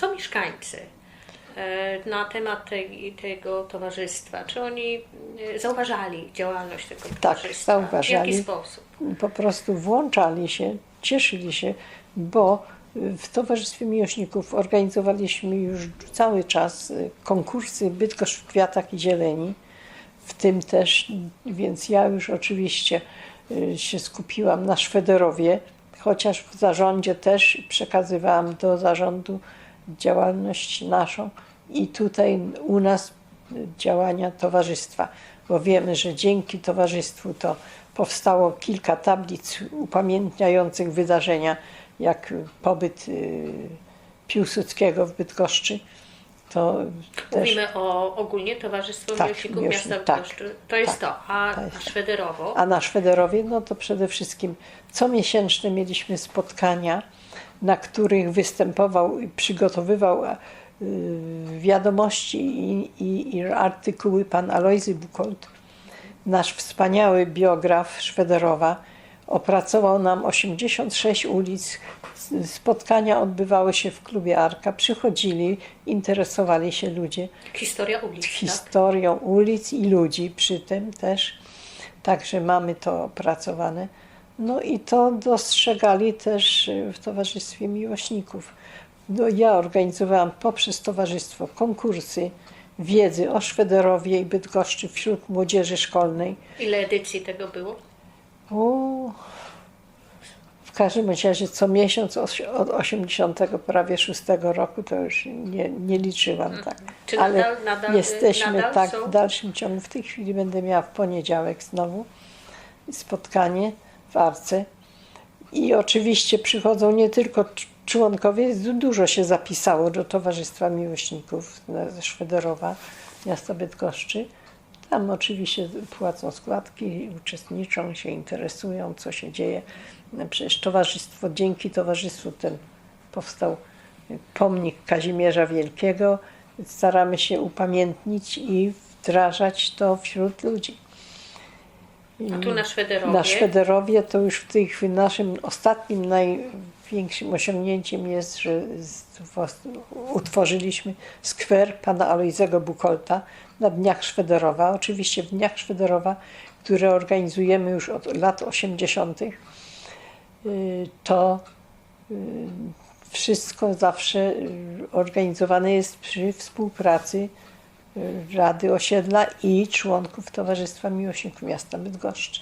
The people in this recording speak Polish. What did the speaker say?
co mieszkańcy e, na temat tej, tego towarzystwa? Czy oni e, zauważali działalność tego towarzystwa? Tak, zauważali. W jaki sposób? po prostu włączali się, cieszyli się, bo w Towarzystwie Miłośników organizowaliśmy już cały czas konkursy Bydgoszcz w kwiatach i zieleni, w tym też, więc ja już oczywiście się skupiłam na Szwederowie, chociaż w zarządzie też przekazywałam do zarządu działalność naszą i tutaj u nas działania towarzystwa, bo wiemy, że dzięki towarzystwu to powstało kilka tablic upamiętniających wydarzenia, jak pobyt y, Piłsudskiego w Bydgoszczy. To też Mówimy o ogólnie Towarzystwo Tak, miłośni- Miasta tak, Bydgoszczy. To jest tak, to. A to jest na. Szwederowo? A na Szwederowie, no to przede wszystkim comiesięczne mieliśmy spotkania, na których występował i przygotowywał y, wiadomości i, i, i artykuły pan Alojzy Bukolt, nasz wspaniały biograf Szwederowa. Opracował nam 86 ulic. Spotkania odbywały się w klubie Arka. Przychodzili, interesowali się ludzie Historia ulic, tak? historią ulic i ludzi przy tym też. Także mamy to opracowane. No i to dostrzegali też y, w Towarzystwie Miłośników. No, ja organizowałam poprzez towarzystwo konkursy wiedzy o Szwederowie i Bydgoszczy wśród młodzieży szkolnej. Ile edycji tego było? O, w każdym razie co miesiąc od 80 prawie 6 roku to już nie, nie liczyłam tak. Czy Ale nadal- nadal, y, jesteśmy nadal tak są? w dalszym ciągu. W tej chwili będę miała w poniedziałek znowu spotkanie w. I oczywiście przychodzą nie tylko cz- członkowie, du- dużo się zapisało do Towarzystwa Miłośników ze Szwederowa, miasta Bydgoszczy. Tam oczywiście płacą składki, uczestniczą, się interesują, co się dzieje. Przecież towarzystwo, dzięki towarzystwu ten powstał pomnik Kazimierza Wielkiego. Staramy się upamiętnić i wdrażać to wśród ludzi. A tu na Szwederowie? Na Szwederowie to już w tej chwili naszym ostatnim największym osiągnięciem jest, że utworzyliśmy skwer pana Alojzego Bukolta na Dniach Szwederowa. Oczywiście w Dniach Szwederowa, które organizujemy już od lat 80., y, to y, wszystko zawsze y, organizowane jest przy współpracy Rady Osiedla i członków Towarzystwa Miłośników Miasta Bydgoszczy.